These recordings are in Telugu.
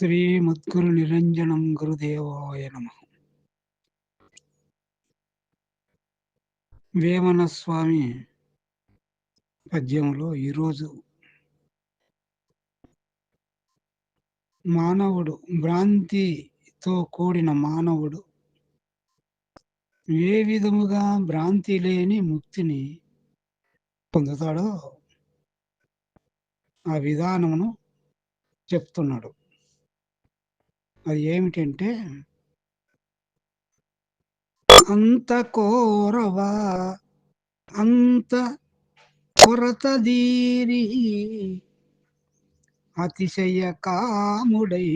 శ్రీమద్గురు నిరంజనం గురుదేవాయ నమ. వేమన స్వామి పద్యంలో ఈరోజు మానవుడు భ్రాంతితో కూడిన మానవుడు ఏ విధముగా భ్రాంతి లేని ముక్తిని పొందుతాడో ఆ విధానమును చెప్తున్నాడు. అది ఏమిటంటే అంత కోరవా అంత కొరత దీరి అతిశయ కాముడై.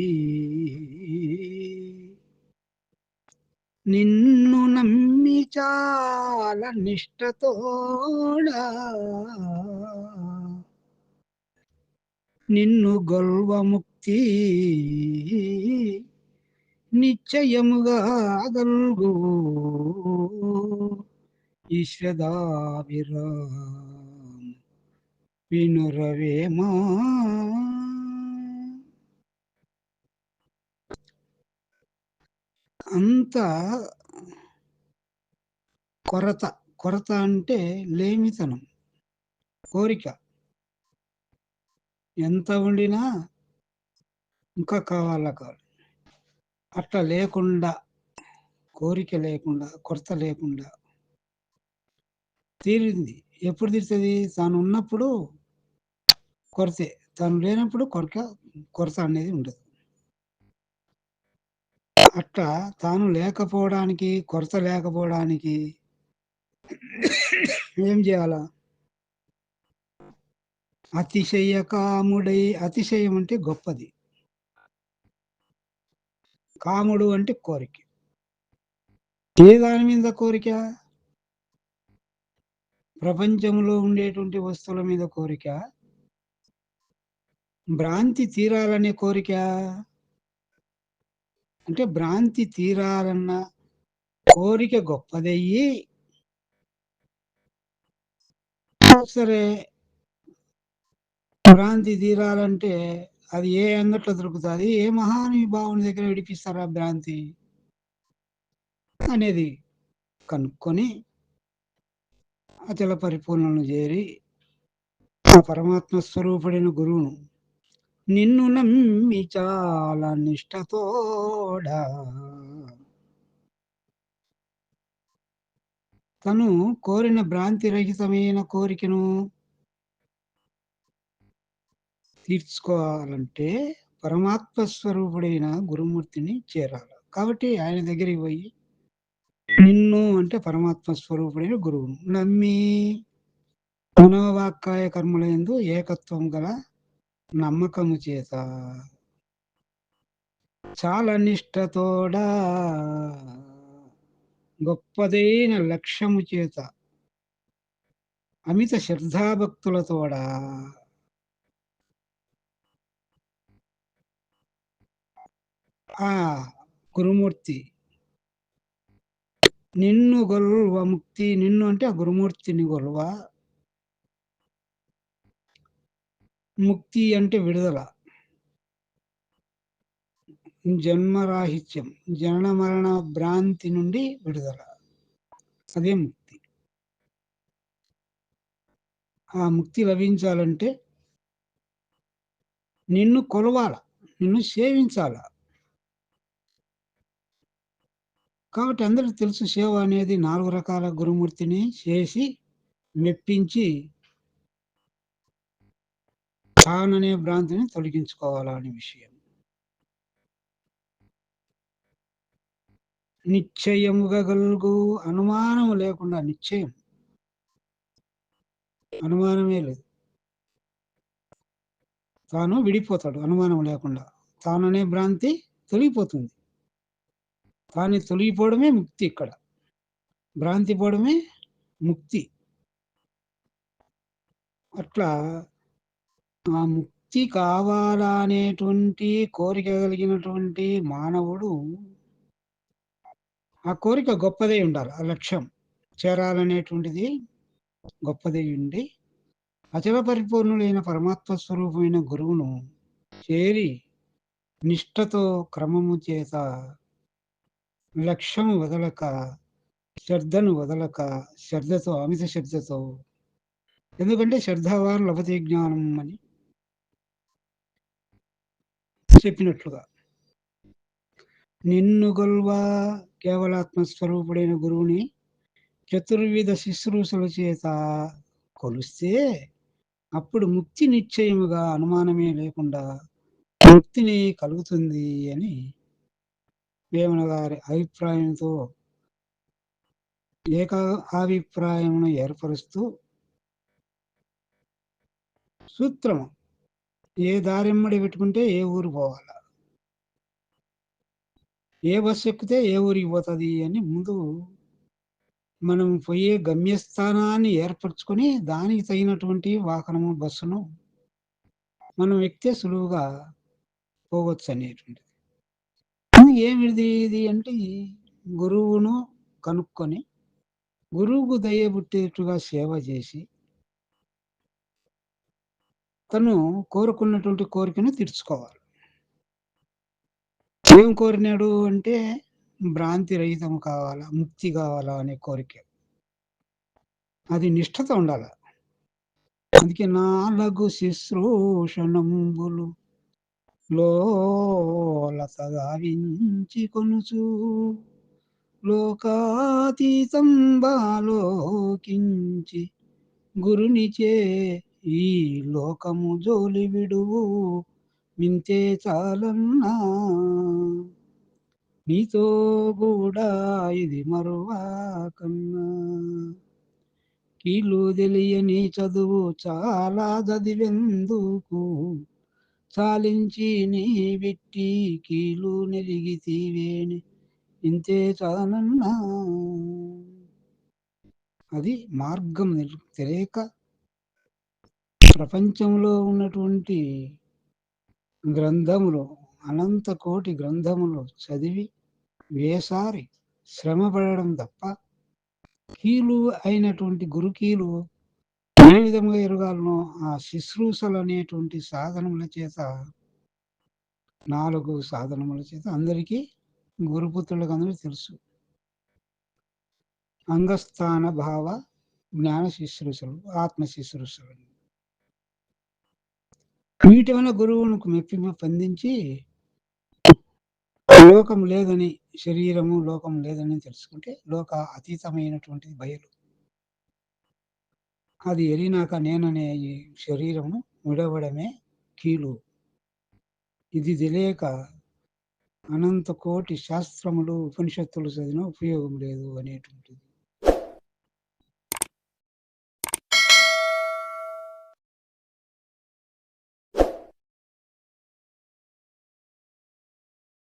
నిన్ను నమ్మి చాలా నిష్టతోడా నిన్ను గొల్వము ముక్తి నిశ్చయముగా గల్గు ఈశ్వదావిరా వినురవేమా? అంత కొరత కొరత అంటే లేమితనం కోరిక. ఎంత ఉండినా ఇంకా కావాలా కావాలి అట్లా లేకుండా కోరిక లేకుండా కొరత లేకుండా తీరింది. ఎప్పుడు తీరుతుంది? తాను ఉన్నప్పుడు కొరతే. తాను లేనప్పుడు కొరక కొరత అనేది ఉండదు. అట్లా తాను లేకపోవడానికి కొరత లేకపోవడానికి ఏం చేయాలా? అతిశయ కాముడై అతిశయం అంటే గొప్పది. కాముడు అంటే కోరిక. ఏ దాని మీద కోరిక? ప్రపంచంలో ఉండేటువంటి వస్తువుల మీద కోరిక? భ్రాంతి తీరాలనే కోరిక? అంటే భ్రాంతి తీరాలన్న కోరిక గొప్పదయ్యి సరే భ్రాంతి తీరాలంటే అది ఏ అంగట్లో దొరుకుతుంది? ఏ మహానుభావుని దగ్గర విడిపిస్తారా భ్రాంతి? అనేది కనుక్కొని అచల పరిపూర్ణను చేరి ఆ పరమాత్మ స్వరూపుడైన గురువును నిన్ను నమ్మి చాలా నిష్టతోడా తను కోరిన భ్రాంతి రహితమైన కోరికను తీర్చుకోవాలంటే పరమాత్మ స్వరూపుడైన గురుమూర్తిని చేరాలి. కాబట్టి ఆయన దగ్గరికి పోయి నిన్ను అంటే పరమాత్మ స్వరూపుడైన గురువును నమ్మి మనోవాక్కాయ కర్మలందు ఏకత్వం గల నమ్మకము చేత చాలా నిష్టతోడా గొప్పదైన లక్ష్యము చేత అమిత శ్రద్ధాభక్తులతోడా ఆ గురుమూర్తి. నిన్ను గొల్వ ముక్తి నిన్ను అంటే ఆ గురుమూర్తిని గొల్వ. ముక్తి అంటే విడుదల. జన్మరాహిత్యం జనన మరణ భ్రాంతి నుండి విడుదల. అదే ముక్తి. ఆ ముక్తి లభించాలంటే నిన్ను కొలవాల నిన్ను సేవించాలా. కాబట్టి అందరికి తెలుసు సేవ అనేది నాలుగు రకాల గురుమూర్తిని చేసి మెప్పించి తాననే భ్రాంతిని తొలగించుకోవాలనే విషయం. నిశ్చయముగా గలుగు అనుమానం లేకుండా నిశ్చయం. అనుమానమే లేదు. తాను విడిపోతాడు అనుమానం లేకుండా. తాననే భ్రాంతి తొలగిపోతుంది. కానీ తొలగిపోవడమే ముక్తి ఇక్కడ. భ్రాంతి పోవడమే ముక్తి. అట్లా ఆ ముక్తి కావాలనేటువంటి కోరిక కలిగినటువంటి మానవుడు ఆ కోరిక గొప్పదై ఉండాలి ఆ లక్ష్యం చేరాలనేటువంటిది గొప్పదై ఉండి అచల పరిపూర్ణుడైన పరమాత్మ స్వరూపమైన గురువును చేరి నిష్టతో క్రమము చేత లక్ష్యం వదలక శ్రద్ధను వదలక శ్రద్ధతో అమిత శ్రద్ధతో. ఎందుకంటే శ్రద్ధవారు లభతే జ్ఞానం అని చెప్పినట్లుగా. నిన్ను గొల్వా కేవలాత్మస్వరూపుడైన గురువుని చతుర్విధ శుశ్రూషల చేత కొలిస్తే అప్పుడు ముక్తి నిశ్చయముగా అనుమానమే లేకుండా ముక్తిని కలుగుతుంది అని వేమన గారి అభిప్రాయంతో ఏకా అభిప్రాయమును ఏర్పరుస్తూ సూత్రము. ఏ దారెమ్మడి పెట్టుకుంటే ఏ ఊరు పోవాల? ఏ బస్సు ఎక్కితే ఏ ఊరికి పోతుంది అని ముందు మనం పోయే గమ్యస్థానాన్ని ఏర్పరచుకొని దానికి తగినటువంటి వాహనము బస్సును మనం ఎక్కితే సులువుగా పోవచ్చు అనేటువంటిది. ఏమిది ఇది అంటే గురువును కనుక్కొని గురువుకు దయబుట్టేట్టుగా సేవ చేసి తను కోరుకున్నటువంటి కోరికను తీర్చుకోవాలి. ఏం కోరినాడు అంటే భ్రాంతి రహితం కావాలా ముక్తి కావాలా అనే కోరిక. అది నిష్ఠత ఉండాలి. అందుకే నాలుగు శుశ్రూషణంబులు లోలతగావించి కొనుచు లోకాతీతం బాలోకించి గురునిచే ఈ లోకము జోలి విడువు వింతే చాలన్నా. నీతో కూడా ఇది మరువాకన్నా కీలు తెలియని చదువు చాలా చదివెందుకు. చాలించి నీ విట్టి కీలు నెలిగితీవేని. ఇంతే చదనన్నా అది మార్గం తెలియక ప్రపంచంలో ఉన్నటువంటి గ్రంథములు అనంత కోటి గ్రంథములు చదివి వేసారి శ్రమ పడడం తప్ప కీలు అయినటువంటి గురుకీలు ఏ విధంగా ఎరగాలనో. ఆ శుశ్రూషలు అనేటువంటి సాధనముల చేత నాలుగు సాధనముల చేత అందరికీ గురుపుత్రులకు అందరూ తెలుసు. అంగస్థాన భావ జ్ఞాన శుశ్రూషలు ఆత్మ శుశ్రూషలు. వీటి వల్ల గురువునికి మెప్పిమ పొందించి లోకం లేదని శరీరము లోకం లేదని తెలుసుకుంటే లోక అతీతమైనటువంటిది బయలు. అది ఎరినాక నేననే ఈ శరీరము విడవడమే కీలు. ఇది తెలియక అనంత కోటి శాస్త్రములు ఉపనిషత్తులు చదివిన ఉపయోగం లేదు అనేటువంటిది.